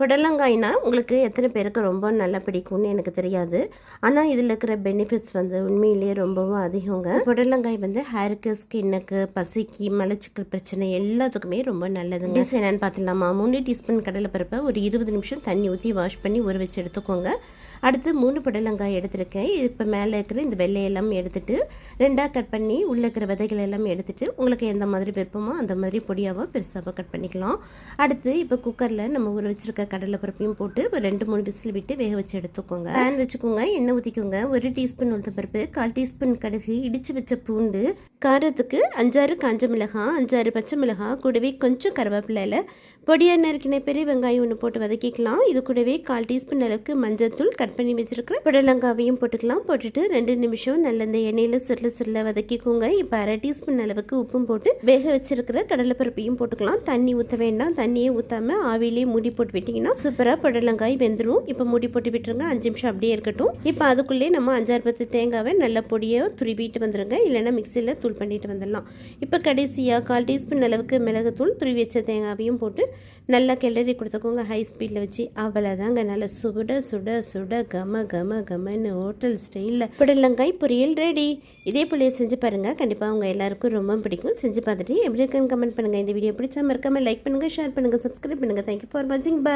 புடலங்காய்னா உங்களுக்கு எத்தனை பேருக்கு ரொம்ப நல்லா பிடிக்கும்னு எனக்கு தெரியாது. ஆனால் இதில் இருக்கிற பெனிஃபிட்ஸ் வந்து உண்மையிலேயே ரொம்பவும் அதிகங்க. புடலங்காய் வந்து ஹேருக்கு ஸ்கின்னுக்கு பசிக்கு மலச்சிக்கல் பிரச்சனை எல்லாத்துக்குமே ரொம்ப நல்லதுங்க. என்னென்னு பார்த்துலாமா மூணு டீஸ்பூன் கடலைப்பருப்பை ஒரு இருபது நிமிஷம் தண்ணி ஊற்றி வாஷ் பண்ணி ஊற வச்சு எடுத்துக்கோங்க. அடுத்து மூணு புடலங்காய் எடுத்திருக்கேன். இப்போ மேலே இருக்கிற இந்த வெள்ளையெல்லாம் எடுத்துட்டு ரெண்டாக கட் பண்ணி உள்ளே இருக்கிற விதைகள் எல்லாம் எடுத்துட்டு உங்களுக்கு எந்த மாதிரி விருப்பமோ அந்த மாதிரி பொடியாவோ பெருசாவோ கட் பண்ணிக்கலாம். அடுத்து இப்போ குக்கரில் நம்ம ஊற வச்சிருக்க கடலை பருப்பையும் போட்டு ஒரு ரெண்டு மூணு விசில் விட்டு வேக வச்சு எடுத்துக்கோங்க. பேன் வச்சுக்கோங்க எண்ணெய் ஊற்றிக்கோங்க ஒரு டீஸ்பூன் உளுத்தம் பருப்பு கால் டீஸ்பூன் கடுகு இடித்து வச்ச பூண்டு காரத்துக்கு அஞ்சாறு காஞ்ச மிளகாய் அஞ்சாறு பச்சை மிளகாய் கூடவே கொஞ்சம் கருவேப்பிலையில் பொடியாக நறுக்கின பெரிய வெங்காயம் ஒன்று போட்டு வதக்கிக்கலாம். இது கூடவே கால் டீஸ்பூன் அளவுக்கு மஞ்சத்தூள் கட் பண்ணி வச்சிருக்கிற புடலங்காவையும் போட்டுக்கலாம். போட்டுட்டு ரெண்டு நிமிஷம் நல்ல இந்த எண்ணெயில் சிறில் சிறில் வதக்கிக்கோங்க. இப்போ அரை டீஸ்பூன் அளவுக்கு உப்பும் போட்டு வேக வச்சிருக்கிற கடலைப்பருப்பையும் போட்டுக்கலாம். தண்ணி ஊற்ற வேண்டாம். தண்ணியே ஊற்றாம ஆவிலேயே மூடி போட்டு விட்டிங்கன்னா சூப்பராக புடலங்காய் வெந்துடும் இப்போ மூடி போட்டு விட்டுருங்க. அஞ்சு நிமிஷம் அப்படியே இருக்கட்டும். இப்போ அதுக்குள்ளே நம்ம அஞ்சாறு பத்து தேங்காவை நல்ல பொடியை துருவிட்டு வந்துடுங்க இல்லைன்னா மிக்சியில் மிளகுத்தூள் பண்ணிட்டு வந்துடலாம். இப்போ கடைசியாக கால் டீஸ்பூன் அளவுக்கு மிளகுத்தூள் துருவி வச்ச தேங்காவையும் போட்டு நல்லா கிளறி கொடுத்துக்கோங்க. ஹை ஸ்பீடில் வச்சு அவ்வளோதாங்க நல்லா சுட சுட சுட கம கம கமன்னு ஹோட்டல் ஸ்டைலில் புடலங்காய் பொரியல் ரெடி இதே போல செஞ்சு பாருங்கள் கண்டிப்பாக அவங்க எல்லாருக்கும் ரொம்ப பிடிக்கும். செஞ்சு பார்த்துட்டு எப்படி இருக்குன்னு கமெண்ட் பண்ணுங்கள் இந்த வீடியோ பிடிச்சா மறக்காமல் லைக் பண்ணுங்கள் ஷேர் பண்ணுங்கள் சப்ஸ்கிரைப் பண்ணுங்கள் தேங்க்யூ ஃபார் வாட்சிங் பை